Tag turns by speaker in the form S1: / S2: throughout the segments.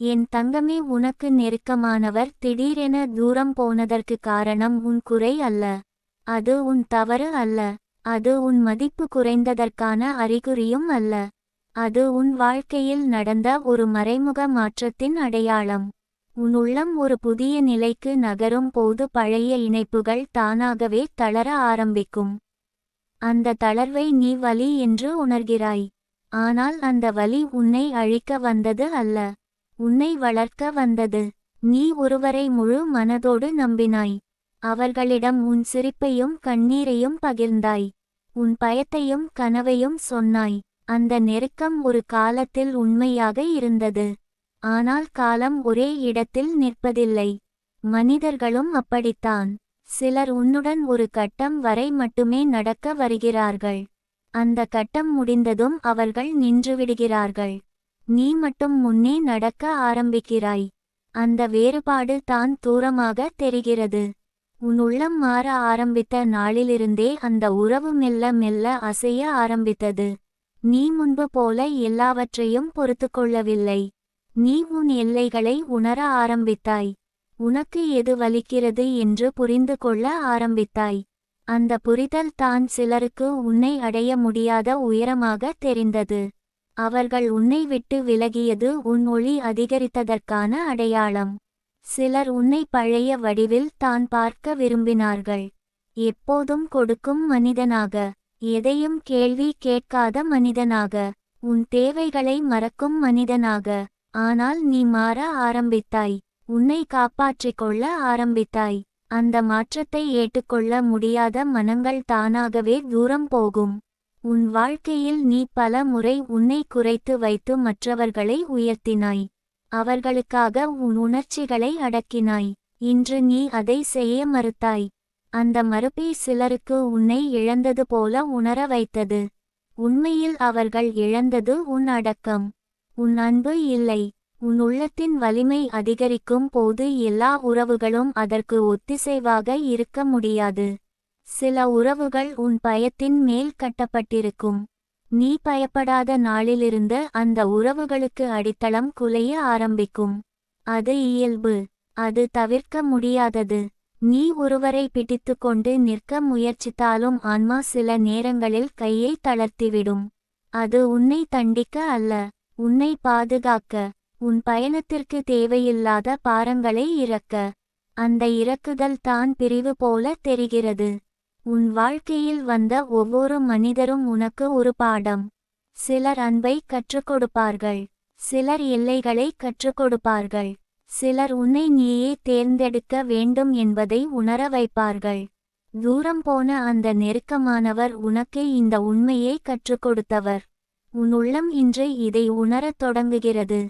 S1: என் தங்கமே உனக்கு நெருக்கமானவர் திடீரென தூரம் போனதற்கு காரணம் உன் குறை அல்ல. அது உன் தவறு அல்ல. அது உன் மதிப்பு குறைந்ததற்கான அறிகுறியும் அல்ல. அது உன் வாழ்க்கையில் நடந்த ஒரு மறைமுக மாற்றத்தின் அடையாளம். உன் உள்ளம் ஒரு புதிய நிலைக்கு நகரும் போது பழைய இணைப்புகள் தானாகவே தளர ஆரம்பிக்கும். அந்த தளர்வை நீ வலி என்று உணர்கிறாய். ஆனால் அந்த வலி உன்னை அழிக்க வந்தது அல்ல. உன்னை வளர்க்க வந்தது. நீ ஒருவரை முழு மனதோடு நம்பினாய். அவர்களிடம் உன் சிரிப்பையும் கண்ணீரையும் பகிர்ந்தாய். உன் பயத்தையும் கனவையும் சொன்னாய். அந்த நெருக்கம் ஒரு காலத்தில் உண்மையாக இருந்தது. ஆனால் காலம் ஒரே இடத்தில் நிற்பதில்லை. மனிதர்களும் அப்படித்தான். சிலர் உன்னுடன் ஒரு கட்டம் வரை மட்டுமே நடக்க வருகிறார்கள். அந்த கட்டம் முடிந்ததும் அவர்கள் நின்றுவிடுகிறார்கள். நீ மட்டும் முன்னே நடக்க ஆரம்பிக்கிறாய். அந்த வேறுபாடு தான் தூரமாக தெரிகிறது. உன் உள்ளம் மாற ஆரம்பித்த நாளிலிருந்தே அந்த உறவு மெல்ல மெல்ல அசைய ஆரம்பித்தது. நீ முன்பு போல எல்லாவற்றையும் பொறுத்துக்கொள்ளவில்லை நீ உன் எல்லைகளை உணர ஆரம்பித்தாய். உனக்கு எது வலிக்கிறது என்று புரிந்து கொள்ள ஆரம்பித்தாய். அந்த புரிதல் தான் சிலருக்கு உன்னை அடைய முடியாத உயரமாக தெரிந்தது. அவர்கள் உன்னை விட்டு விலகியது உன் ஒளி அதிகரித்ததற்கான அடையாளம். சிலர் உன்னை பழைய வடிவில் தான் பார்க்க விரும்பினார்கள். எப்போதும் கொடுக்கும் மனிதனாக எதையும் கேள்வி கேட்காத மனிதனாக உன் தேவைகளை மறக்கும் மனிதனாக ஆனால் நீ மாற ஆரம்பித்தாய் உன்னை காப்பாற்றிக் கொள்ள ஆரம்பித்தாய். அந்த மாற்றத்தை ஏற்றுக்கொள்ள முடியாத மனங்கள் தானாகவே தூரம் போகும். உன் வாழ்க்கையில் நீ பல முறை உன்னை குறைத்து வைத்து மற்றவர்களை உயர்த்தினாய். அவர்களுக்காக உன் உணர்ச்சிகளை அடக்கினாய். இன்று நீ அதை செய்ய மறுத்தாய். அந்த மறுப்பே சிலருக்கு உன்னை இழந்தது போல உணர வைத்தது. உண்மையில் அவர்கள் இழந்தது உன் அடக்கம். உன் அன்பு இல்லை. உன் உள்ளத்தின் வலிமை அதிகரிக்கும் போது எல்லா உறவுகளும் அதற்கு ஒத்திசைவாக இருக்க முடியாது. சில உறவுகள் உன் பயத்தின் மேல் கட்டப்பட்டிருக்கும். நீ பயப்படாத நாளிலிருந்து அந்த உறவுகளுக்கு அடித்தளம் குலைய ஆரம்பிக்கும். அது இயல்பு. அது தவிர்க்க முடியாதது. நீ ஒருவரை பிடித்துக்கொண்டு நிற்க முயற்சித்தாலும் ஆன்மா சில நேரங்களில் கையை தளர்த்திவிடும். அது உன்னை தண்டிக்க அல்ல. உன்னை பாதுகாக்க. உன் பயணத்திற்கு தேவையில்லாத பாரங்களை இறக்க. அந்த இறக்குதல் தான் பிரிவு போல தெரிகிறது. உன் வாழ்க்கையில் வந்த ஒவ்வொரு மனிதரும் உனக்கு ஒரு பாடம். சிலர் அன்பை கற்றுக் கொடுப்பார்கள் சிலர் எல்லைகளை கற்றுக் கொடுப்பார்கள் சிலர் உன்னை நீயே தேர்ந்தெடுக்க வேண்டும் என்பதை உணர வைப்பார்கள். தூரம் போன அந்த நெருக்கமானவர் உனக்கு இந்த உண்மையை கற்றுக் கொடுத்தவர் உன் உள்ளம் இன்று இதை உணரத் தொடங்குகிறது.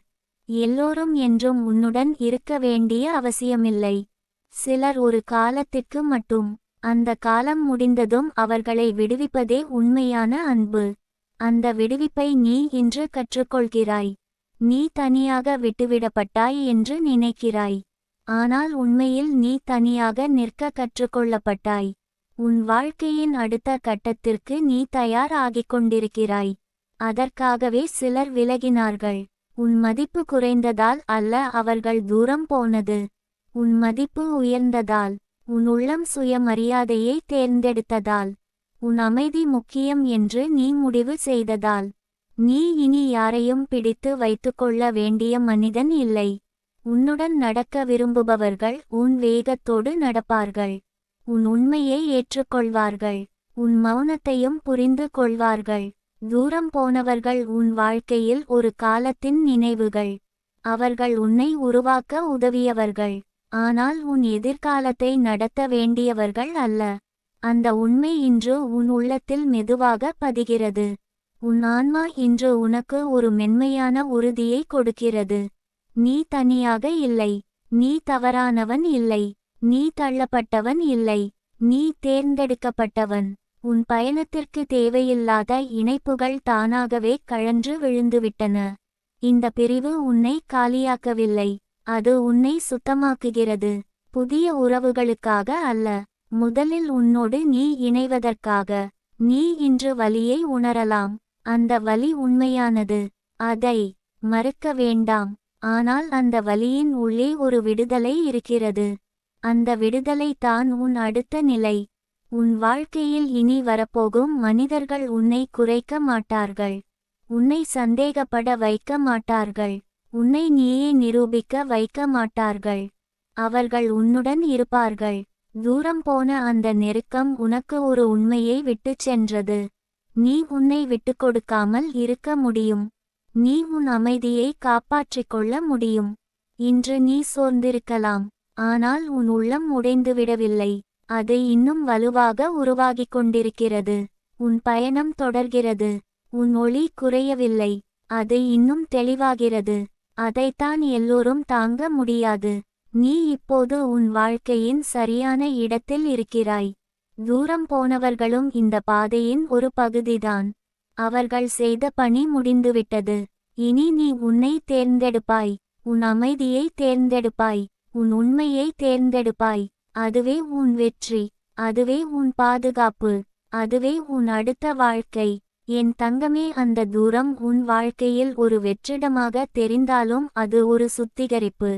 S1: எல்லோரும் என்றும் உன்னுடன் இருக்க வேண்டிய அவசியமில்லை. சிலர் ஒரு காலத்திற்கு மட்டும் அந்த காலம் முடிந்ததும் அவர்களை விடுவிப்பதே உண்மையான அன்பு. அந்த விடுவிப்பை நீ இன்று கற்றுக்கொள்கிறாய். நீ தனியாக விட்டுவிடப்பட்டாய் என்று நினைக்கிறாய். ஆனால் உண்மையில் நீ தனியாக நிற்க கற்றுக்கொள்ளப்பட்டாய். உன் வாழ்க்கையின் அடுத்த கட்டத்திற்கு நீ தயார் ஆகிக் கொண்டிருக்கிறாய். அதற்காகவே சிலர் விலகினார்கள். உன் மதிப்பு குறைந்ததால் அல்ல அவர்கள் தூரம் போனது. உன் மதிப்பு உயர்ந்ததால். உன் உள்ளம் சுயமரியாதையை தேர்ந்தெடுத்ததால் உன் அமைதி முக்கியம் என்று நீ முடிவு செய்ததால் நீ இனி யாரையும் பிடித்து வைத்துக்கொள்ள வேண்டிய மனிதன் இல்லை. உன்னுடன் நடக்க விரும்புபவர்கள் உன் வேகத்தோடு நடப்பார்கள். உன் உண்மையை ஏற்றுக்கொள்வார்கள். உன் மௌனத்தையும் புரிந்து கொள்வார்கள். தூரம் போனவர்கள் உன் வாழ்க்கையில் ஒரு காலத்தின் நினைவுகள். அவர்கள் உன்னை உருவாக்க உதவியவர்கள். ஆனால் உன் எதிர்காலத்தை நடத்த வேண்டியவர்கள் அல்ல. அந்த உண்மை இன்று உன் உள்ளத்தில் மெதுவாக பதிகிறது. உன் ஆன்மா இன்று உனக்கு ஒரு மென்மையான உறுதியை கொடுக்கிறது. நீ தனியாக இல்லை. நீ தவறானவன் இல்லை. நீ தள்ளப்பட்டவன் இல்லை. நீ தேர்ந்தெடுக்கப்பட்டவன். உன் பயணத்திற்கு தேவையில்லாத இணைப்புகள் தானாகவே கழன்று விழுந்துவிட்டன. இந்த பிரிவு உன்னை காலியாக்கவில்லை. அது உன்னை சுத்தமாக்குகிறது. புதிய உறவுகளுக்காக அல்ல. முதலில் உன்னோடு நீ இணைவதற்காக. நீ இன்று வலியை உணரலாம். அந்த வலி உண்மையானது. அதை மறுக்க வேண்டாம். ஆனால் அந்த வலியின் உள்ளே ஒரு விடுதலை இருக்கிறது. அந்த விடுதலை தான் உன் அடுத்த நிலை. உன் வாழ்க்கையில் இனி வரப்போகும் மனிதர்கள் உன்னை குறைக்க மாட்டார்கள். உன்னை சந்தேகப்பட வைக்க மாட்டார்கள். உன்னை நீயே நிரூபிக்க வைக்க மாட்டார்கள். அவர்கள் உன்னுடன் இருப்பார்கள். தூரம் போன அந்த நெருக்கம் உனக்கு ஒரு உண்மையை விட்டுச் சென்றது. நீ உன்னை விட்டுக் கொடுக்காமல் இருக்க முடியும். நீ உன் அமைதியை காப்பாற்றிக் கொள்ள முடியும். இன்று நீ சோர்ந்திருக்கலாம். ஆனால் உன் உள்ளம் உடைந்துவிடவில்லை அது இன்னும் வலுவாக உருவாகிக் கொண்டிருக்கிறது. உன் பயணம் தொடர்கிறது. உன் ஒளி குறையவில்லை. அது இன்னும் தெளிவாகிறது. அதைத்தான் எல்லோரும் தாங்க முடியாது. நீ இப்போது உன் வாழ்க்கையின் சரியான இடத்தில் இருக்கிறாய். தூரம் போனவர்களும் இந்த பாதையின் ஒரு பகுதிதான். அவர்கள் செய்த பணி முடிந்துவிட்டது. இனி நீ உன்னை தேர்ந்தெடுப்பாய். உன் அமைதியை தேர்ந்தெடுப்பாய். உன் உண்மையை தேர்ந்தெடுப்பாய். அதுவே உன் வெற்றி. அதுவே உன் பாதுகாப்பு. அதுவே உன் அடுத்த வாழ்க்கை. என் தங்கமே அந்த தூரம் உன் வாழ்க்கையில் ஒரு வெற்றிடமாக தெரிந்தாலும் அது ஒரு சுத்திகரிப்பு.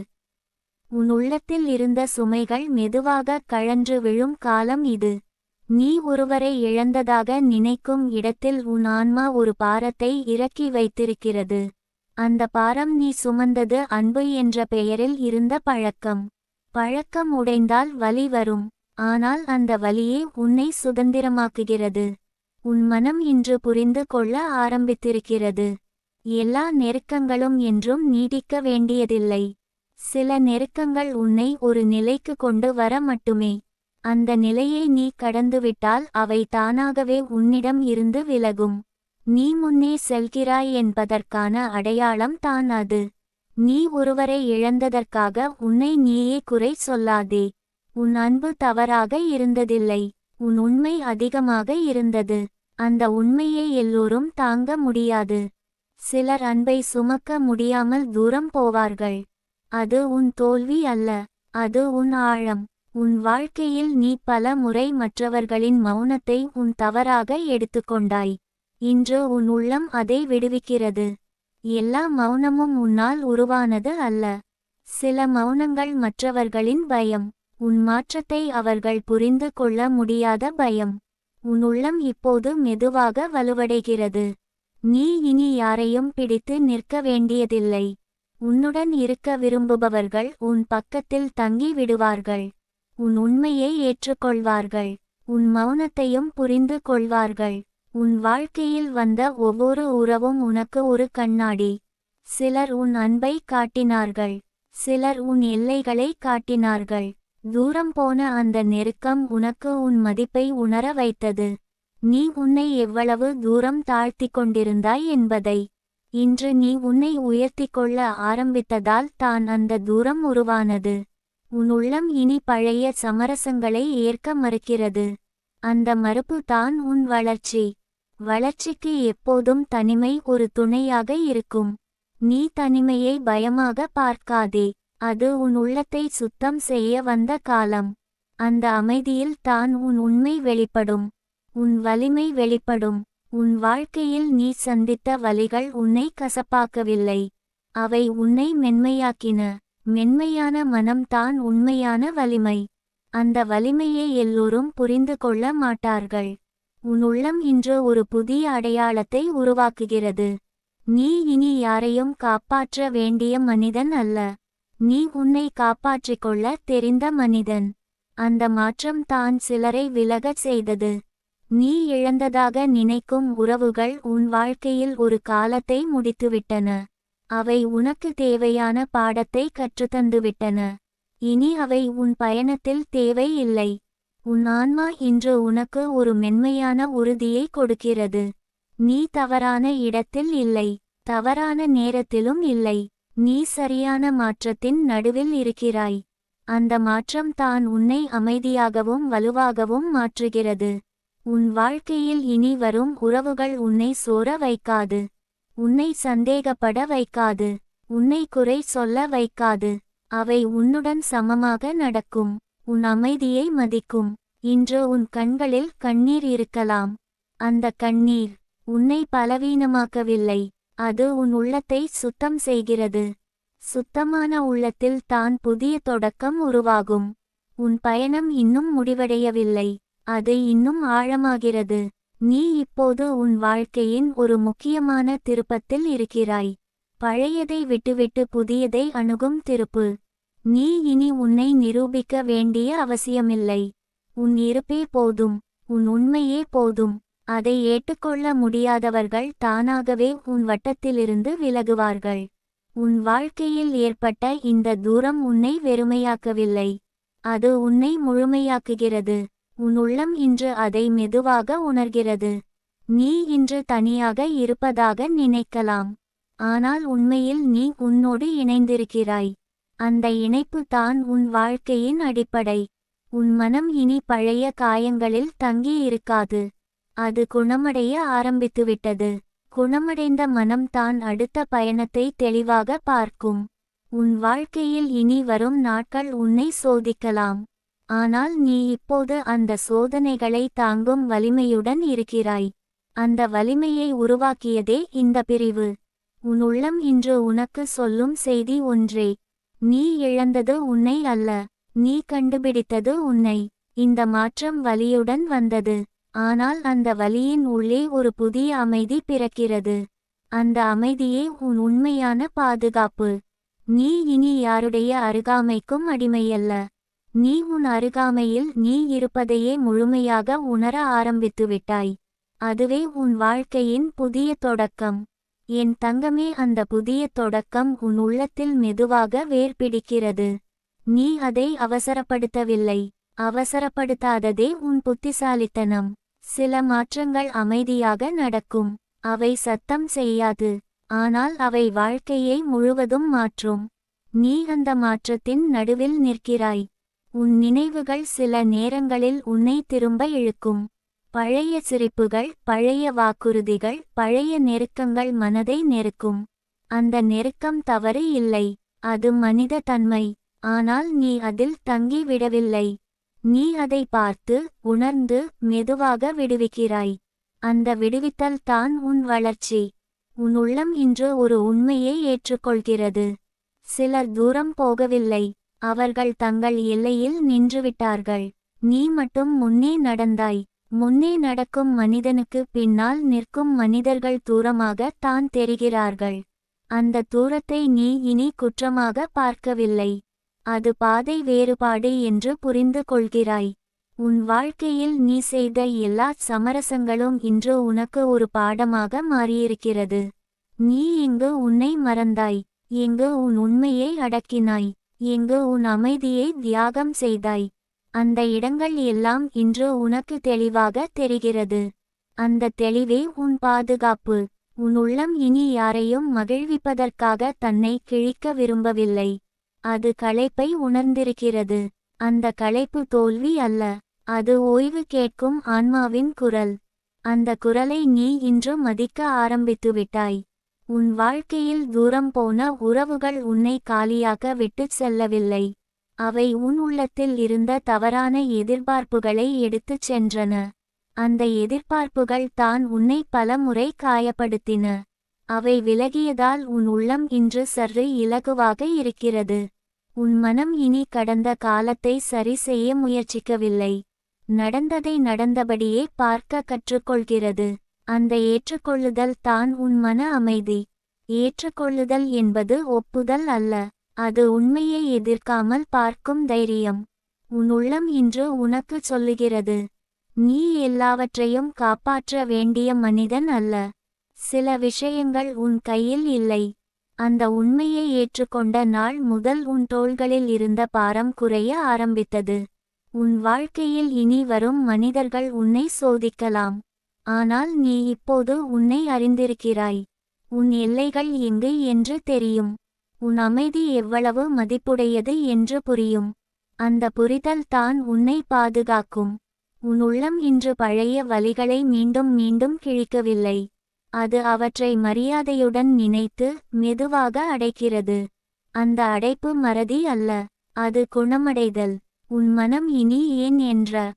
S1: உன் உள்ளத்தில் இருந்த சுமைகள் மெதுவாக கழன்று விழும் காலம் இது. நீ ஒருவரை இழந்ததாக நினைக்கும் இடத்தில் உன் ஆன்மா ஒரு பாரத்தை இறக்கி வைத்திருக்கிறது. அந்த பாரம் நீ சுமந்தது அன்பு என்ற பெயரில் இருந்த பழக்கம். பழக்கம் உடைந்தால் வலி வரும். ஆனால் அந்த வலியே உன்னை சுதந்திரமாக்குகிறது. உன் மனம் இன்று புரிந்து கொள்ள ஆரம்பித்திருக்கிறது. எல்லா நெருக்கங்களும் என்றும் நீடிக்க வேண்டியதில்லை. சில நெருக்கங்கள் உன்னை ஒரு நிலைக்கு கொண்டு வர மட்டுமே. அந்த நிலையை நீ கடந்துவிட்டால் அவை தானாகவே உன்னிடம் இருந்து விலகும். நீ முன்னே செல்கிறாய் என்பதற்கான அடையாளம் தான் அது. நீ ஒருவரை இழந்ததற்காக உன்னை நீயே குறை சொல்லாதே. உன் அன்பு தவறாக இருந்ததில்லை. உன் உண்மை அதிகமாக இருந்தது. அந்த உண்மையை எல்லோரும் தாங்க முடியாது. சிலர் அன்பை சுமக்க முடியாமல் தூரம் போவார்கள். அது உன் தோல்வி அல்ல. அது உன் ஆழம். உன் வாழ்க்கையில் நீ பல முறை மற்றவர்களின் மௌனத்தை உன் தவறாக எடுத்துக்கொண்டாய். இன்று உன் உள்ளம் அதை விடுவிக்கிறது. எல்லா மௌனமும் உன்னால் உருவானது அல்ல. சில மௌனங்கள் மற்றவர்களின் பயம். உன் மாற்றத்தை அவர்கள் புரிந்து கொள்ள முடியாத பயம். உன் உள்ளம் இப்போது மெதுவாக வலுவடைகிறது. நீ இனி யாரையும் பிடித்து நிற்க வேண்டியதில்லை. உன்னுடன் இருக்க விரும்புபவர்கள் உன் பக்கத்தில் தங்கி விடுவார்கள். உன் உண்மையை ஏற்றுக்கொள்வார்கள். உன் மௌனத்தையும் புரிந்து கொள்வார்கள். உன் வாழ்க்கையில் வந்த ஒவ்வொரு உறவும் உனக்கு ஒரு கண்ணாடி. சிலர் உன் அன்பை காட்டினார்கள். சிலர் உன் எல்லைகளை காட்டினார்கள். தூரம் போன அந்த நெருக்கம் உனக்கு உன் மதிப்பை உணர வைத்தது. நீ உன்னை எவ்வளவு தூரம் தாழ்த்திக் கொண்டிருந்தாய் என்பதை. இன்று நீ உன்னை உயர்த்திக் கொள்ள ஆரம்பித்ததால் தான் அந்த தூரம் உருவானது. உன் உள்ளம் இனி பழைய சமரசங்களை ஏற்க மறுக்கிறது. அந்த மறுப்பு தான் உன் வளர்ச்சி. வளர்ச்சிக்கு எப்போதும் தனிமை ஒரு துணையாக இருக்கும். நீ தனிமையை பயமாக பார்க்காதே. அது உன் உள்ளத்தை சுத்தம் செய்ய வந்த காலம். அந்த அமைதியில் தான் உன் உண்மை வெளிப்படும். உன் வலிமை வெளிப்படும். உன் வாழ்க்கையில் நீ சந்தித்த வலிகள் உன்னை கசப்பாக்கவில்லை. அவை உன்னை மென்மையாக்கின. மென்மையான மனம் தான் உண்மையான வலிமை. அந்த வலிமையை எல்லோரும் புரிந்து கொள்ள மாட்டார்கள். உன் உள்ளம் இன்று ஒரு புதிய அடையாளத்தை உருவாக்குகிறது. நீ இனி யாரையும் காப்பாற்ற வேண்டிய மனிதன் அல்ல. நீ உன்னை காப்பாற்றிக் கொள்ள தெரிந்த மனிதன். அந்த மாற்றம் தான் சிலரை விலகச் செய்தது. நீ இழந்ததாக நினைக்கும் உறவுகள் உன் வாழ்க்கையில் ஒரு காலத்தை முடித்துவிட்டன. அவை உனக்கு தேவையான பாடத்தை கற்றுத்தந்துவிட்டன. இனி அவை உன் பயணத்தில் தேவை இல்லை. உன் ஆன்மா இன்று உனக்கு ஒரு மென்மையான உறுதியை கொடுக்கிறது. நீ தவறான இடத்தில் இல்லை. தவறான நேரத்திலும் இல்லை. நீ சரியான மாற்றத்தின் நடுவில் இருக்கிறாய். அந்த மாற்றம் தான் உன்னை அமைதியாகவும் வலுவாகவும் மாற்றுகிறது. உன் வாழ்க்கையில் இனி வரும் உறவுகள் உன்னை சோர வைக்காது. உன்னை சந்தேகப்பட வைக்காது. உன்னை குறை சொல்ல வைக்காது. அவை உன்னுடன் சமமாக நடக்கும். உன் அமைதியை மதிக்கும். இன்று உன் கண்களில் கண்ணீர் இருக்கலாம். அந்த கண்ணீர் உன்னை பலவீனமாக்கவில்லை. அது உன் உள்ளத்தை சுத்தம் செய்கிறது. சுத்தமான உள்ளத்தில் தான் புதிய தொடக்கம் உருவாகும். உன் பயணம் இன்னும் முடிவடையவில்லை. அது இன்னும் ஆழமாகிறது. நீ இப்போது உன் வாழ்க்கையின் ஒரு முக்கியமான திருப்பத்தில் இருக்கிறாய். பழையதை விட்டுவிட்டு புதியதை அணுகும் திருப்பு. நீ இனி உன்னை நிரூபிக்க வேண்டிய அவசியமில்லை. உன் இருப்பே போதும். உன் உண்மையே போதும். அதை ஏற்றுக்கொள்ள முடியாதவர்கள் தானாகவே உன் வட்டத்திலிருந்து விலகுவார்கள். உன் வாழ்க்கையில் ஏற்பட்ட இந்த தூரம் உன்னை வெறுமையாக்கவில்லை. அது உன்னை முழுமையாக்குகிறது. உன் உள்ளம் இன்று அதை மெதுவாக உணர்கிறது. நீ இன்று தனியாக இருப்பதாக நினைக்கலாம். ஆனால் உண்மையில் நீ உன்னோடு இணைந்திருக்கிறாய். அந்த இணைப்பு தான் உன் வாழ்க்கையின் அடிப்படை. உன் மனம் இனி பழைய காயங்களில் தங்கி இருக்காது அது குணமடைய ஆரம்பித்துவிட்டது. குணமடைந்த மனம் தான் அடுத்த பயணத்தை தெளிவாக பார்க்கும். உன் வாழ்க்கையில் இனி வரும் நாட்கள் உன்னை சோதிக்கலாம். ஆனால் நீ இப்போது அந்த சோதனைகளை தாங்கும் வலிமையுடன் இருக்கிறாய். அந்த வலிமையை உருவாக்கியதே இந்த பிரிவு. உன் உள்ளம் இன்று உனக்கு சொல்லும் செய்தி ஒன்றே. நீ இழந்தது உன்னை அல்ல. நீ கண்டுபிடித்தது உன்னை. இந்த மாற்றம் வலியுடன் வந்தது. ஆனால் அந்த வலியின் உள்ளே ஒரு புதிய அமைதி பிறக்கிறது. அந்த அமைதியே உன் உண்மையான பாதுகாப்பு. நீ இனி யாருடைய அருகாமைக்கும் அடிமையல்ல. நீ உன் அருகாமையில் நீ இருப்பதையே முழுமையாக உணர ஆரம்பித்துவிட்டாய் அதுவே உன் வாழ்க்கையின் புதிய தொடக்கம். என் தங்கமே அந்த புதிய தொடக்கம் உன் உள்ளத்தில் மெதுவாக வேர்பிடிக்கிறது. நீ அதை அவசரப்படுத்தவில்லை. அவசரப்படுத்தாததே உன் புத்திசாலித்தனம். சில மாற்றங்கள் அமைதியாக நடக்கும். அவை சத்தம் செய்யாது. ஆனால் அவை வாழ்க்கையை முழுவதும் மாற்றும். நீ அந்த மாற்றத்தின் நடுவில் நிற்கிறாய். உன் நினைவுகள் சில நேரங்களில் உன்னை திரும்ப இழுக்கும். பழைய சிரிப்புகள் பழைய வாக்குறுதிகள் பழைய நெருக்கங்கள் மனதை நெருக்கும். அந்த நெருக்கம் தவறு இல்லை. அது மனித தன்மை. ஆனால் நீ அதில் தங்கி விடவில்லை நீ அதை பார்த்து உணர்ந்து மெதுவாக விடுவிக்கிறாய். அந்த விடுவித்தல் தான் உன் வளர்ச்சி. உன் உள்ளம் இன்று ஒரு உண்மையை ஏற்றுக்கொள்கிறது. சிலர் தூரம் போகவில்லை. அவர்கள் தங்கள் எல்லையில் நின்றுவிட்டார்கள். நீ மட்டும் முன்னே நடந்தாய். முன்னே நடக்கும் மனிதனுக்கு பின்னால் நிற்கும் மனிதர்கள் தூரமாக தான் தெரிகிறார்கள். அந்த தூரத்தை நீ இனி குற்றமாக பார்க்கவில்லை. அது பாதை வேறுபாடு என்று புரிந்து கொள்கிறாய். உன் வாழ்க்கையில் நீ செய்த எல்லா சமரசங்களும் இன்று உனக்கு ஒரு பாடமாக மாறியிருக்கிறது. நீ எங்கு உன்னை மறந்தாய். எங்கு உன் உண்மையை அடக்கினாய். எங்கு உன் அமைதியை தியாகம் செய்தாய். அந்த இடங்கள் எல்லாம் இன்று உனக்கு தெளிவாக தெரிகிறது. அந்த தெளிவே உன் பாதுகாப்பு. உன் உள்ளம் இனி யாரையும் மகிழ்விப்பதற்காக தன்னை கிழிக்க விரும்பவில்லை. அது களைப்பை உணர்ந்திருக்கிறது. அந்த களைப்பு தோல்வி அல்ல. அது ஓய்வு கேட்கும் ஆன்மாவின் குரல். அந்த குரலை நீ இன்று மதிக்க ஆரம்பித்துவிட்டாய். உன் வாழ்க்கையில் தூரம் போன உறவுகள் உன்னை காலியாக விட்டுச் செல்லவில்லை. அவை உன் உள்ளத்தில் இருந்த தவறான எதிர்பார்ப்புகளை எடுத்துச் சென்றன. அந்த எதிர்பார்ப்புகள் தான் உன்னை பலமுறை காயப்படுத்தின. அவை விலகியதால் உன் உள்ளம் இன்று சற்று இலகுவாக இருக்கிறது. உன் மனம் இனி கடந்த காலத்தை சரி செய்ய முயற்சிக்கவில்லை. நடந்ததை நடந்தபடியே பார்க்க கற்றுக்கொள்கிறது. அந்த ஏற்றுக்கொள்ளுதல் தான் உன் மன அமைதி. ஏற்றுக்கொள்ளுதல் என்பது ஒப்புதல் அல்ல. அது உண்மையை எதிர்க்காமல் பார்க்கும் தைரியம். உன் உள்ளம் இன்று உனக்கு சொல்லுகிறது. நீ எல்லாவற்றையும் காப்பாற்ற வேண்டிய மனிதன் அல்ல. சில விஷயங்கள் உன் கையில் இல்லை. அந்த உண்மையை ஏற்றுக்கொண்ட நாள் முதல் உன் தோள்களில் இருந்த பாரம் குறைய ஆரம்பித்தது. உன் வாழ்க்கையில் இனி வரும் மனிதர்கள் உன்னை சோதிக்கலாம். ஆனால் நீ இப்போது உன்னை அறிந்திருக்கிறாய். உன் எல்லைகள் எங்கு என்று தெரியும். உன் அமைதி எவ்வளவு மதிப்புடையது என்று புரியும். அந்த புரிதல் தான் உன்னை பாதுகாக்கும். உன் உள்ளம் இன்று பழைய வலிகளை மீண்டும் மீண்டும் கிழிக்கவில்லை. அது அவற்றை மரியாதையுடன் நினைத்து மெதுவாக அடைக்கிறது. அந்த அடைப்பு மறதி அல்ல அது குணமடைதல். உன் மனம் இனி ஏன் என்ற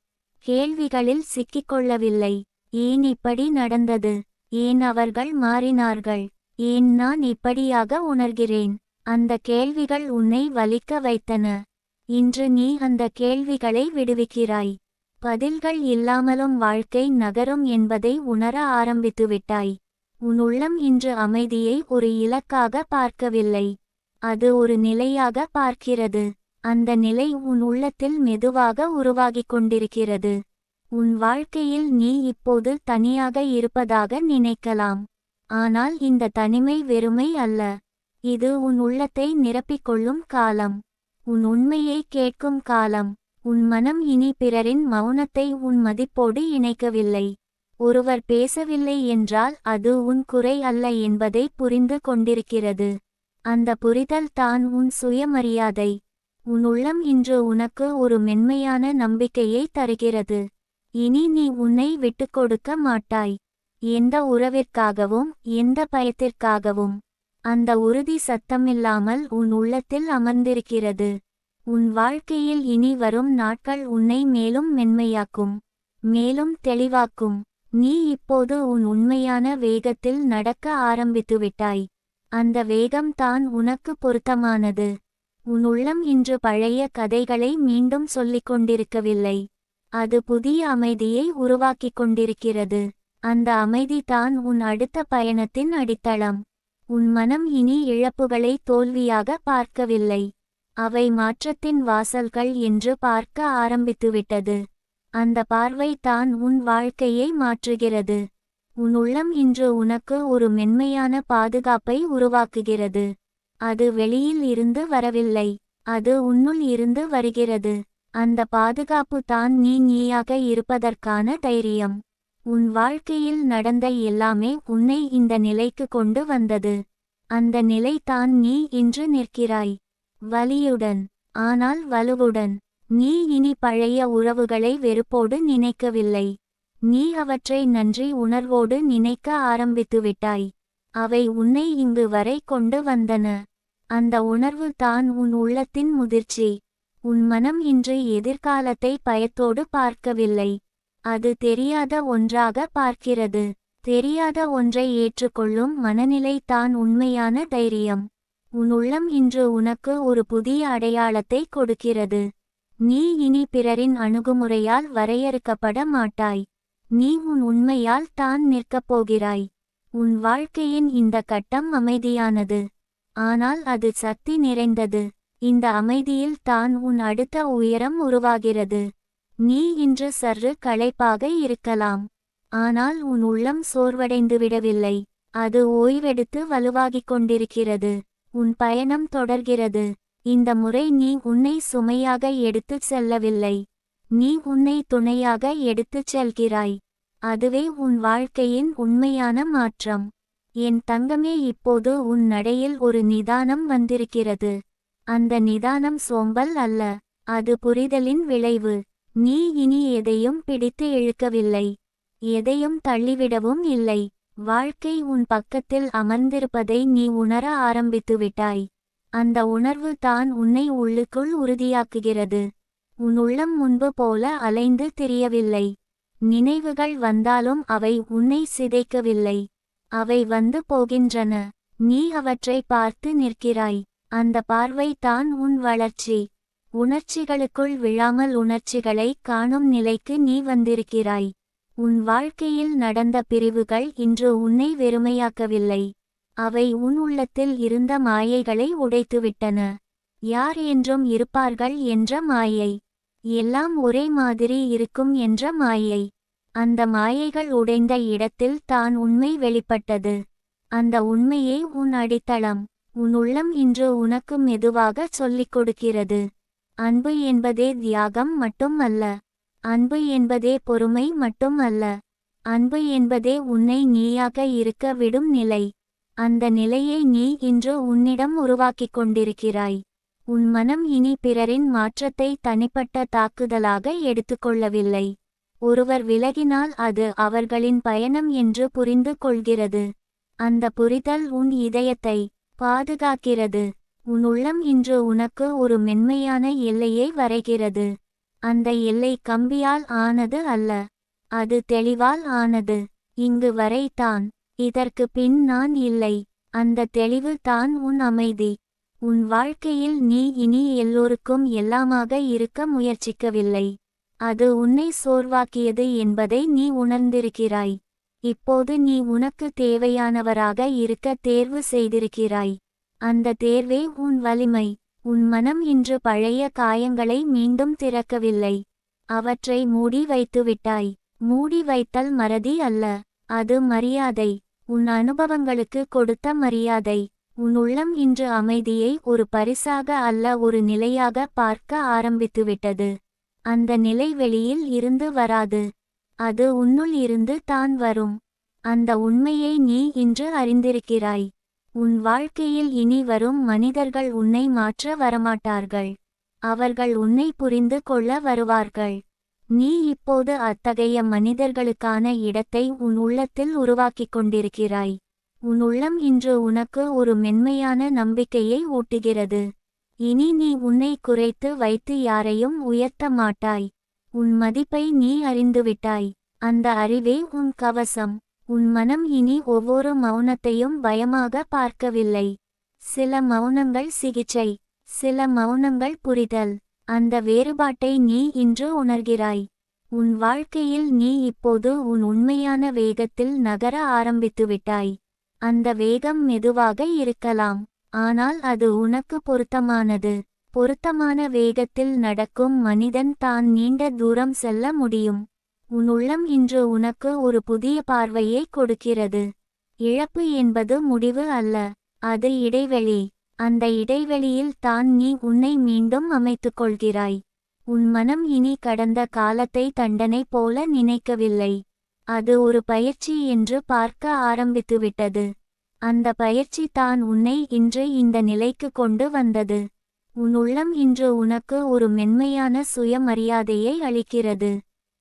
S1: கேள்விகளில் சிக்கிக்கொள்ளவில்லை. ஏன் இப்படி நடந்தது? ஏன் அவர்கள் மாறினார்கள்? ஏன் நான் இப்படியாக உணர்கிறேன்? அந்த கேள்விகள் உன்னை வலிக்க வைத்தன. இன்று நீ அந்த கேள்விகளை விடுவிக்கிறாய். பதில்கள் இல்லாமலும் வாழ்க்கை நகரும் என்பதை உணர ஆரம்பித்துவிட்டாய். உன் உள்ளம் இன்று அமைதியை ஒரு இலக்காக பார்க்கவில்லை. அது ஒரு நிலையாக பார்க்கிறது. அந்த நிலை உன் உள்ளத்தில் மெதுவாக உருவாகிக் கொண்டிருக்கிறது. உன் வாழ்க்கையில் நீ இப்போது தனியாக இருப்பதாக நினைக்கலாம். ஆனால் இந்த தனிமை வெறுமை அல்ல. இது உன் உள்ளத்தை நிரப்பிக்கொள்ளும் காலம். உன் உண்மையை கேட்கும் காலம். உன் மனம் இனி பிறரின் மௌனத்தை உன் மதிப்போடு இணைக்கவில்லை. ஒருவர் பேசவில்லை என்றால் அது உன் குறை அல்ல என்பதை புரிந்து கொண்டிருக்கிறது. அந்த புரிதல் தான் உன் சுயமரியாதை. உன் உள்ளம் இன்று உனக்கு ஒரு மென்மையான நம்பிக்கையை தருகிறது. இனி நீ உன்னை விட்டுக்கொடுக்க மாட்டாய். எந்த உறவிற்காகவும் எந்த பயத்திற்காகவும். அந்த உறுதி சத்தமில்லாமல் உன் உள்ளத்தில் அமர்ந்திருக்கிறது. உன் வாழ்க்கையில் இனி வரும் நாட்கள் உன்னை மேலும் மென்மையாக்கும் மேலும் தெளிவாக்கும். நீ இப்போது உன் உண்மையான வேகத்தில் நடக்க ஆரம்பித்துவிட்டாய். அந்த வேகம் தான் உனக்கு பொருத்தமானது. உன் உள்ளம் இன்று பழைய கதைகளை மீண்டும் சொல்லிக் கொண்டிருக்கவில்லை. அது புதிய அமைதியை உருவாக்கிக் கொண்டிருக்கிறது. அந்த அமைதி தான் உன் அடுத்த பயணத்தின் அடித்தளம். உன் மனம் இனி இழப்புகளை தோல்வியாக பார்க்கவில்லை. அவை மாற்றத்தின் வாசல்கள் என்று பார்க்க ஆரம்பித்துவிட்டது. அந்த பார்வை தான் உன் வாழ்க்கையை மாற்றுகிறது. உன் உள்ளம் இன்று உனக்கு ஒரு மென்மையான பாதுகாப்பை உருவாக்குகிறது. அது வெளியில் இருந்து வரவில்லை. அது உன்னுள் இருந்து வருகிறது. அந்த பாதுகாப்பு தான் நீ நீயாக இருப்பதற்கான தைரியம். உன் வாழ்க்கையில் நடந்த எல்லாமே உன்னை இந்த நிலைக்கு கொண்டு வந்தது. அந்த நிலை தான் நீ இன்று நிற்கிறாய். வலியுடன் ஆனால் வலுவுடன். நீ இனி பழைய உறவுகளை வெறுப்போடு நினைக்கவில்லை. நீ அவற்றை நன்றி உணர்வோடு நினைக்க ஆரம்பித்துவிட்டாய். அவை உன்னை இங்கு வரை கொண்டு வந்தன. அந்த உணர்வு தான் உன் உள்ளத்தின் முதிர்ச்சி. உன் மனம் இன்று எதிர்காலத்தை பயத்தோடு பார்க்கவில்லை. அது தெரியாத ஒன்றாக பார்க்கிறது. தெரியாத ஒன்றை ஏற்றுக்கொள்ளும் மனநிலை தான் உண்மையான தைரியம். உன் உள்ளம் இன்று உனக்கு ஒரு புதிய அடையாளத்தை கொடுக்கிறது. நீ இனி பிறரின் அணுகுமுறையால் வரையறுக்கப்பட மாட்டாய். நீ உன் உண்மையால் தான் நிற்கப் போகிறாய். உன் வாழ்க்கையின் இந்த கட்டம் அமைதியானது. ஆனால் அது சக்தி நிறைந்தது. இந்த அமைதியில் தான் உன் அடுத்த உயரம் உருவாகிறது. நீ இன்று சற்று களைப்பாக இருக்கலாம். ஆனால் உன் உள்ளம் சோர்வடைந்து விடவில்லை. அது ஓய்வெடுத்து வலுவாகிக் கொண்டிருக்கிறது. உன் பயணம் தொடர்கிறது. இந்த முறை நீ உன்னை சுமையாக எடுத்துச் செல்லவில்லை. நீ உன்னை துணையாக எடுத்துச் செல்கிறாய். அதுவே உன் வாழ்க்கையின் உண்மையான மாற்றம். என் தங்கமே இப்போது உன் நடையில் ஒரு நிதானம் வந்திருக்கிறது. அந்த நிதானம் சோம்பல் அல்ல அது புரிதலின் விளைவு. நீ இனி எதையும் பிடித்து இழுக்கவில்லை. எதையும் தள்ளிவிடவும் இல்லை. வாழ்க்கை உன் பக்கத்தில் அமர்ந்திருப்பதை நீ உணர ஆரம்பித்துவிட்டாய். அந்த உணர்வு தான் உன்னை உள்ளுக்குள் உறுதியாக்குகிறது. உன் உள்ளம் முன்பு போல அலைந்து தெரியவில்லை. நினைவுகள் வந்தாலும் அவை உன்னை சிதைக்கவில்லை. அவை வந்து போகின்றன. நீ அவற்றை பார்த்து நிற்கிறாய். அந்த பார்வை தான் உன் வளர்ச்சி. உணர்ச்சிகளுக்குள் விழாமல் உணர்ச்சிகளை காணும் நிலைக்கு நீ வந்திருக்கிறாய். உன் வாழ்க்கையில் நடந்த பிரிவுகள் இன்று உன்னை வெறுமையாக்கவில்லை. அவை உன் உள்ளத்தில் இருந்த மாயைகளை உடைத்துவிட்டன. யார் என்றும் இருப்பார்கள் என்ற மாயை. எல்லாம் ஒரே மாதிரி இருக்கும் என்ற மாயை. அந்த மாயைகள் உடைந்த இடத்தில் தான் உண்மை வெளிப்பட்டது. அந்த உண்மையே உன் அடித்தளம். உன் உள்ளம் இன்று உனக்கு மெதுவாக சொல்லிக் கொடுக்கிறது. அன்பு என்பதே தியாகம் மட்டும் அல்ல அன்பு என்பதே பொறுமை மட்டும் அல்ல அன்பு என்பதே உன்னை நீயாக இருக்க விடும் நிலை. அந்த நிலையை நீ இன்று உன்னிடம் உருவாக்கிக் கொண்டிருக்கிறாய். உன் மனம் இனி பிறரின் மாற்றத்தை தனிப்பட்ட தாக்குதலாக எடுத்துக்கொள்ளவில்லை. ஒருவர் விலகினால் அது அவர்களின் பயணம் என்று புரிந்து கொள்கிறது. அந்த புரிதல் உன் இதயத்தை பாதுகாக்கிறது. உன் உள்ளம் இன்று உனக்கு ஒரு மென்மையான எல்லையை வரைகிறது. அந்த எல்லை கம்பியால் ஆனது அல்ல. அது தெளிவால் ஆனது. இங்கு வரை தான் இதற்கு பின் நான் இல்லை. அந்த தெளிவு தான் உன் அமைதி. உன் வாழ்க்கையில் நீ இனி எல்லோருக்கும் எல்லாமாக இருக்க முயற்சிக்கவில்லை. அது உன்னை சோர்வாக்கியது என்பதை நீ உணர்ந்திருக்கிறாய். இப்போது நீ உனக்கு தேவையானவராக இருக்க தேர்வு செய்திருக்கிறாய். அந்த தேர்வே உன் வலிமை. உன் மனம் இன்று பழைய காயங்களை மீண்டும் திறக்கவில்லை. அவற்றை மூடி வைத்துவிட்டாய். மூடி வைத்தல் மறதி அல்ல. அது மரியாதை. உன் அனுபவங்களுக்கு கொடுத்த மரியாதை. உன் உள்ளம் இன்று அமைதியை ஒரு பரிசாக அல்ல ஒரு நிலையாக பார்க்க ஆரம்பித்துவிட்டது. அந்த நிலை வெளியில் இருந்து வராது. அது உன்னுள் இருந்து தான் வரும். அந்த உண்மையை நீ இன்று அறிந்திருக்கிறாய். உன் வாழ்க்கையில் இனி வரும் மனிதர்கள் உன்னை மாற்ற வரமாட்டார்கள். அவர்கள் உன்னை புரிந்து கொள்ள வருவார்கள். நீ இப்போது அத்தகைய மனிதர்களுக்கான இடத்தை உன் உள்ளத்தில் உருவாக்கிக் கொண்டிருக்கிறாய் உன் உள்ளம் இன்று உனக்கு ஒரு மென்மையான நம்பிக்கையை ஊட்டுகிறது. இனி நீ உன்னை குறைத்து வைத்து யாரையும் உயர்த்த மாட்டாய். உன் மதிப்பை நீ அறிந்துவிட்டாய். அந்த அறிவே உன் கவசம். உன் மனம் இனி ஒவ்வொரு மௌனத்தையும் பயமாக பார்க்கவில்லை. சில மௌனங்கள் சிகிச்சை. சில மௌனங்கள் புரிதல். அந்த வேறுபாட்டை நீ இன்று உணர்கிறாய். உன் வாழ்க்கையில் நீ இப்போது உன் உண்மையான வேகத்தில் நகர ஆரம்பித்துவிட்டாய். அந்த வேகம் மெதுவாக இருக்கலாம். ஆனால் அது உனக்கு பொருத்தமானது. பொருத்தமான வேகத்தில் நடக்கும் மனிதன் தான் நீண்ட தூரம் செல்ல முடியும். உன் உள்ளம் இன்று உனக்கு ஒரு புதிய பார்வையை கொடுக்கிறது. இழப்பு என்பது முடிவு அல்ல. அது இடைவெளி. அந்த இடைவெளியில் தான் நீ உன்னை மீண்டும் அமைத்துக் கொள்கிறாய் உன் மனம் இனி கடந்த காலத்தை தண்டனை போல நினைக்கவில்லை. அது ஒரு பயிற்சி என்று பார்க்க ஆரம்பித்துவிட்டது. அந்த பயிற்சி தான் உன்னை இன்று இந்த நிலைக்கு கொண்டு வந்தது. உன் உள்ளம் இன்று உனக்கு ஒரு மென்மையான சுயமரியாதையை அளிக்கிறது.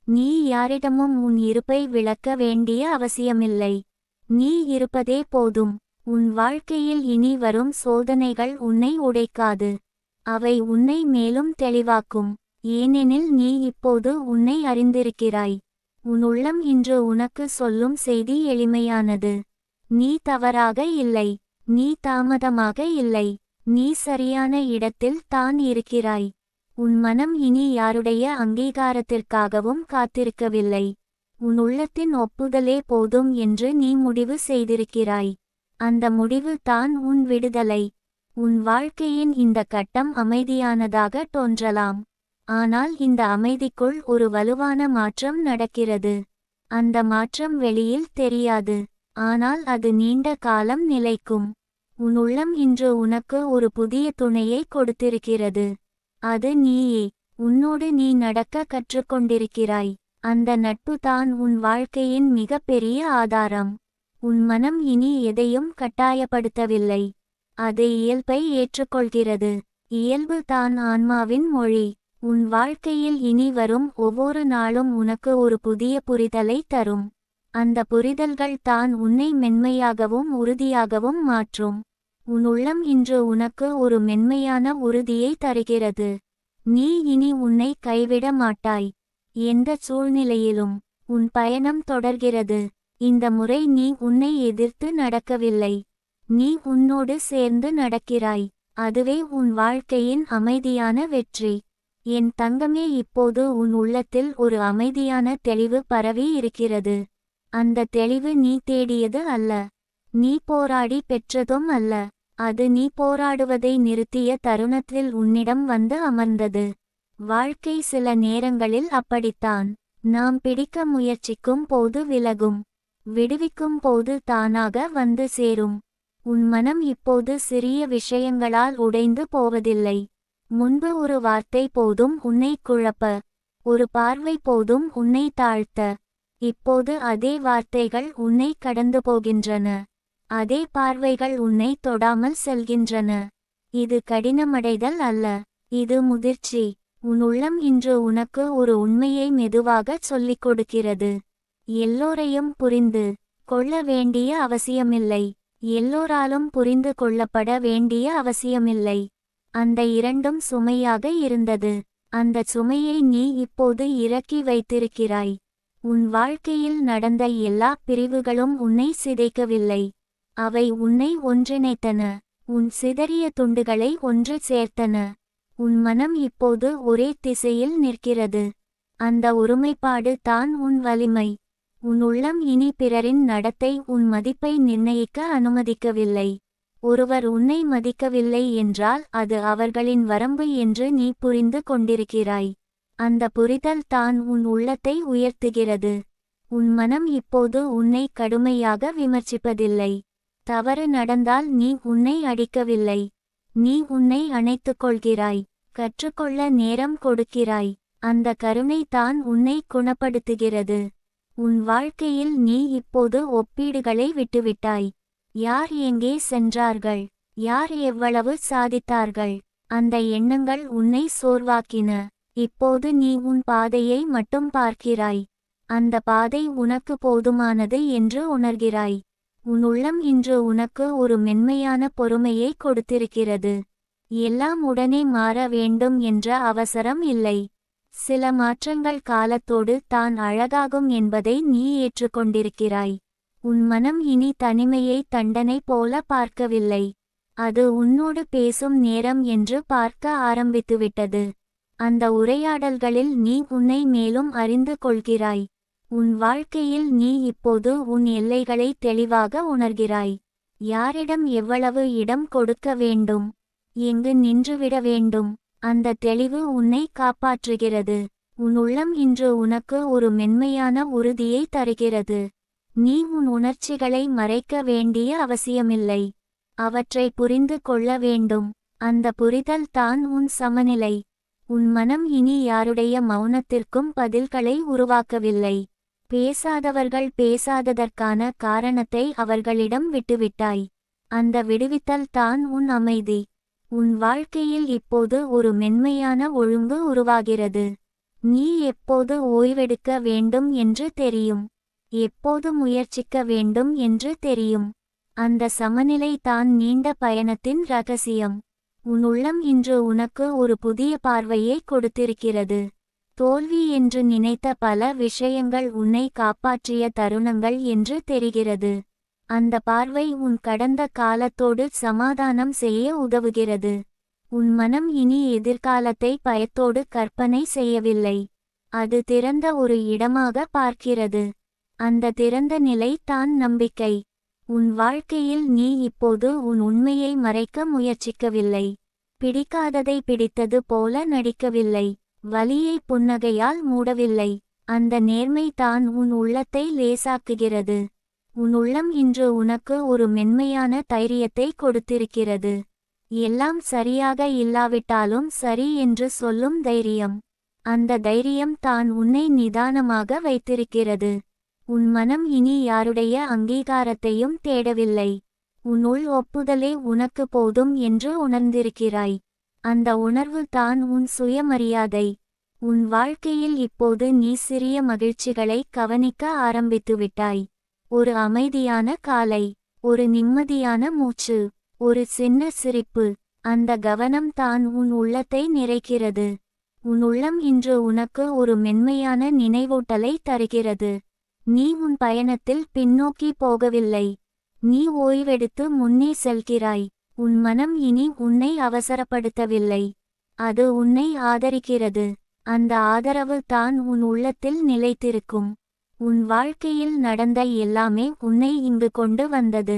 S1: நீ யாரிடமும் உன் இருப்பை விளக்க வேண்டிய அவசியமில்லை. நீ இருப்பதே போதும். உன் வாழ்க்கையில் இனி வரும் சோதனைகள் உன்னை உடைக்காது. அவை உன்னை மேலும் தெளிவாக்கும். ஏனெனில் நீ இப்போது உன்னை அறிந்திருக்கிறாய். உன் உள்ளம் இன்று உனக்கு சொல்லும் செய்தி எளிமையானது. நீ தவறாக இல்லை. நீ தாமதமாக இல்லை. நீ சரியான இடத்தில் தான் இருக்கிறாய். உன் மனம் இனி யாருடைய அங்கீகாரத்திற்காகவும் காத்திருக்கவில்லை. உன் உள்ளத்தின் ஒப்புதலே போதும் என்று நீ முடிவு செய்திருக்கிறாய். அந்த முடிவு தான் உன் விடுதலை உன் வாழ்க்கையின் இந்த கட்டம் அமைதியானதாக தோன்றலாம். ஆனால் இந்த அமைதிக்குள் ஒரு வலுவான மாற்றம் நடக்கிறது. அந்த மாற்றம் வெளியில் தெரியாது. ஆனால் அது நீண்ட காலம் நிலைக்கும். உன் உள்ளம் இன்று உனக்கு ஒரு புதிய துணையை கொடுத்திருக்கிறது. அது நீயே உன்னோடு நீ நடக்க கற்றுக்கொண்டிருக்கிறாய். அந்த நட்பு தான் உன் வாழ்க்கையின் மிகப்பெரிய ஆதாரம். உன் மனம் இனி எதையும் கட்டாயப்படுத்தவில்லை. அது இயல்பை ஏற்றுக்கொள்கிறது. இயல்பு தான் ஆன்மாவின் மொழி. உன் வாழ்க்கையில் இனி வரும் ஒவ்வொரு நாளும் உனக்கு ஒரு புதிய புரிதலை தரும். அந்த புரிதல்கள் தான் உன்னை மென்மையாகவும் உறுதியாகவும் மாற்றும். உன் உள்ளம் இன்று உனக்கு ஒரு மென்மையான உறுதியை தருகிறது. நீ இனி உன்னை கைவிட மாட்டாய். எந்த சூழ்நிலையிலும் உன் பயணம் தொடர்கிறது. இந்த முறை நீ உன்னை எதிர்த்து நடக்கவில்லை. நீ உன்னோடு சேர்ந்து நடக்கிறாய். அதுவே உன் வாழ்க்கையின் அமைதியான வெற்றி. என் தங்கமே இப்போது உன் உள்ளத்தில் ஒரு அமைதியான தெளிவு பரவி இருக்கிறது. அந்த தெளிவு நீ தேடியது அல்ல. நீ போராடி பெற்றதும் அல்ல. அது நீ போராடுவதை நிறுத்திய தருணத்தில் உன்னிடம் வந்து அமர்ந்தது. வாழ்க்கை சில நேரங்களில் அப்படித்தான். நாம் பிடிக்க முயற்சிக்கும் போது விலகும். விடுவிக்கும் போது தானாக வந்து சேரும். உன் மனம் இப்போது சிறிய விஷயங்களால் உடைந்து போவதில்லை. முன்பு ஒரு வார்த்தை போதும் உன்னை குழப்ப. ஒரு பார்வை போதும் உன்னை தாழ்த்த. இப்போது அதே வார்த்தைகள் உன்னை கடந்து போகின்றன. அதே பார்வைகள் உன்னை தொடாமல் செல்கின்றன. இது கடினமடைதல் அல்ல. இது முதிர்ச்சி. உன் உள்ளம் இன்று உனக்கு ஒரு உண்மையை மெதுவாகச் சொல்லிக் கொடுக்கிறது. எல்லோரையும் புரிந்து கொள்ள வேண்டிய அவசியமில்லை. எல்லோராலும் புரிந்து கொள்ளப்பட வேண்டிய அவசியமில்லை. அந்த இரண்டும் சுமையாக இருந்தது. அந்த சுமையை நீ இப்போது இறக்கி வைத்திருக்கிறாய். உன் வாழ்க்கையில் நடந்த எல்லா பிரிவுகளும் உன்னை சிதைக்கவில்லை. அவை உன்னை ஒன்றிணைத்தன. உன் சிதறிய துண்டுகளை ஒன்று சேர்த்தன. உன் மனம் இப்போது ஒரே திசையில் நிற்கிறது. அந்த ஒருமைப்பாடு தான் உன் வலிமை. உன் உள்ளம் இனி பிறரின் நடத்தை உன் மதிப்பை நிர்ணயிக்க அனுமதிக்கவில்லை. ஒருவர் உன்னை மதிக்கவில்லை என்றால் அது அவர்களின் வரம்பு என்று நீ புரிந்து கொண்டிருக்கிறாய். அந்த புரிதல் தான் உன் உள்ளத்தை உயர்த்துகிறது. உன் மனம் இப்போது உன்னை கடுமையாக விமர்சிப்பதில்லை. தவறு நடந்தால் நீ உன்னை அடிக்கவில்லை. நீ உன்னை அணைத்துக் கொள்கிறாய். கற்றுக்கொள்ள நேரம் கொடுக்கிறாய். அந்த கருணை தான் உன்னை குணப்படுத்துகிறது. உன் வாழ்க்கையில் நீ இப்போது ஒப்பீடுகளை விட்டுவிட்டாய். யார் எங்கே சென்றார்கள்? யார் எவ்வளவு சாதித்தார்கள்? அந்த எண்ணங்கள் உன்னை சோர்வாக்கின. இப்போது நீ உன் பாதையை மட்டும் பார்க்கிறாய். அந்த பாதை உனக்கு போதுமானது என்று உணர்கிறாய். உன் உள்ளம் இன்று உனக்கு ஒரு மென்மையான பொறுமையை கொடுத்திருக்கிறது. எல்லாம் உடனே மாற வேண்டும் என்ற அவசரம் இல்லை. சில மாற்றங்கள் காலத்தோடு தான் அழகாகும் என்பதை நீ ஏற்றுக்கொண்டிருக்கிறாய். உன் மனம் இனி தனிமையை தண்டனை போல பார்க்கவில்லை. அது உன்னோடு பேசும் நேரம் என்று பார்க்க ஆரம்பித்துவிட்டது. அந்த உரையாடல்களில் நீ உன்னை மேலும் அறிந்து கொள்கிறாய். உன் வாழ்க்கையில் நீ இப்போது உன் எல்லைகளை தெளிவாக உணர்கிறாய். யாரிடம் எவ்வளவு இடம் கொடுக்க வேண்டும்? எங்கு நின்றுவிட வேண்டும்? அந்த தெளிவு உன்னை காப்பாற்றுகிறது. உன் உள்ளம் இன்று உனக்கு ஒரு மென்மையான உறுதியை தருகிறது. நீ உன் உணர்ச்சிகளை மறைக்க வேண்டிய அவசியமில்லை. அவற்றை புரிந்து கொள்ள வேண்டும். அந்த புரிதல் தான் உன் சமநிலை. உன் மனம் இனி யாருடைய மௌனத்திற்கும் பதில்களை உருவாக்கவில்லை. பேசாதவர்கள் பேசாததற்கான காரணத்தை அவர்களிடம் விட்டுவிட்டாய். அந்த விடுவித்தல் தான் உன் அமைதி. உன் வாழ்க்கையில் இப்போது ஒரு மென்மையான ஒழுங்கு உருவாகிறது. நீ எப்போது ஓய்வெடுக்க வேண்டும் என்று தெரியும். எப்போது முயற்சிக்க வேண்டும் என்று தெரியும். அந்த சமநிலை தான் நீண்ட பயணத்தின் ரகசியம். உன் உள்ளம் இன்று உனக்கு ஒரு புதிய பார்வையை கொடுத்திருக்கிறது. தோல்வி என்று நினைத்த பல விஷயங்கள் உன்னை காப்பாற்றிய தருணங்கள் என்று தெரிகிறது. அந்த பார்வை உன் கடந்த காலத்தோடு சமாதானம் செய்ய உதவுகிறது. உன் மனம் இனி எதிர்காலத்தை பயத்தோடு கற்பனை செய்யவில்லை. அது திறந்த ஒரு இடமாக பார்க்கிறது. அந்த திறந்த நிலை தான் நம்பிக்கை. உன் வாழ்க்கையில் நீ இப்போது உன் உண்மையை மறைக்க முயற்சிக்கவில்லை. பிடிக்காததை பிடித்தது போல நடிக்கவில்லை. வலியை புன்னகையால் மூடவில்லை. அந்த நேர்மை தான் உன் உள்ளத்தை லேசாக்குகிறது. உன் உள்ளம் இன்று உனக்கு ஒரு மென்மையான தைரியத்தை கொடுத்திருக்கிறது. எல்லாம் சரியாக இல்லாவிட்டாலும் சரி என்று சொல்லும் தைரியம். அந்த தைரியம் தான் உன்னை நிதானமாக வைத்திருக்கிறது. உன் மனம் இனி யாருடைய அங்கீகாரத்தையும் தேடவில்லை. உன் உள் ஒப்புதலே உனக்கு போதும் என்று உணர்ந்திருக்கிறாய். அந்த உணர்வு தான் உன் சுயமரியாதை. உன் வாழ்க்கையில் இப்போது நீ சிறிய மகிழ்ச்சிகளை கவனிக்க ஆரம்பித்துவிட்டாய். ஒரு அமைதியான காலை ஒரு நிம்மதியான மூச்சு ஒரு சின்ன சிரிப்பு. அந்த கவனம் தான் உன் உள்ளத்தை நிறைக்கிறது. உன் உள்ளம் இன்று உனக்கு ஒரு மென்மையான நினைவூட்டலை தருகிறது. நீ உன் பயணத்தில் பின்னோக்கி போகவில்லை. நீ ஓய்வெடுத்து முன்னே செல்கிறாய். உன் மனம் இனி உன்னை அவசரப்படுத்தவில்லை. அது உன்னை ஆதரிக்கிறது. அந்த ஆதரவு தான் உன் உள்ளத்தில் நிலைத்திருக்கும். உன் வாழ்க்கையில் நடந்த எல்லாமே உன்னை இங்கு கொண்டு வந்தது.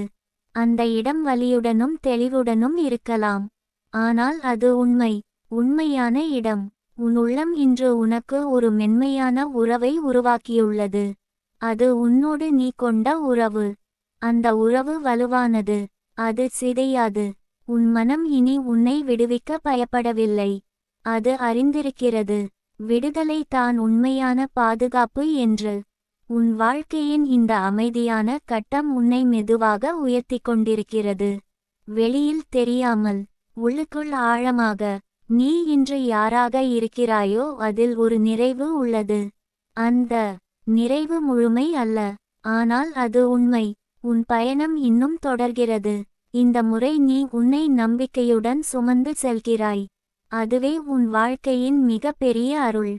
S1: அந்த இடம் வலியுடனும் தெளிவுடனும் இருக்கலாம். ஆனால் அது உண்மை உண்மையான இடம். உன் உள்ளம் இன்று உனக்கு ஒரு மென்மையான உறவை உருவாக்கியுள்ளது. அது உன்னோடு நீ கொண்ட உறவு. அந்த உறவு வலுவானது அது சிதையாது. உன் மனம் இனி உன்னை விடுவிக்க பயப்படவில்லை. அது அறிந்திருக்கிறது. விடுதலை தான் உண்மையான பாதுகாப்பு என்று. உன் வாழ்க்கையின் இந்த அமைதியான கட்டம் உன்னை மெதுவாக உயர்த்திக் கொண்டிருக்கிறது. வெளியில் தெரியாமல் உள்ளுக்குள் ஆழமாக நீ இன்று யாராக இருக்கிறாயோ அதில் ஒரு நிறைவு உள்ளது. அந்த நிறைவு முழுமை அல்ல ஆனால் அது உண்மை. உன் பயணம் இன்னும் தொடர்கிறது. இந்த முறை நீ உன்னை நம்பிக்கையுடன் சுமந்து செல்கிறாய். அதுவே உன் வாழ்க்கையின் மிக பெரிய அருள்.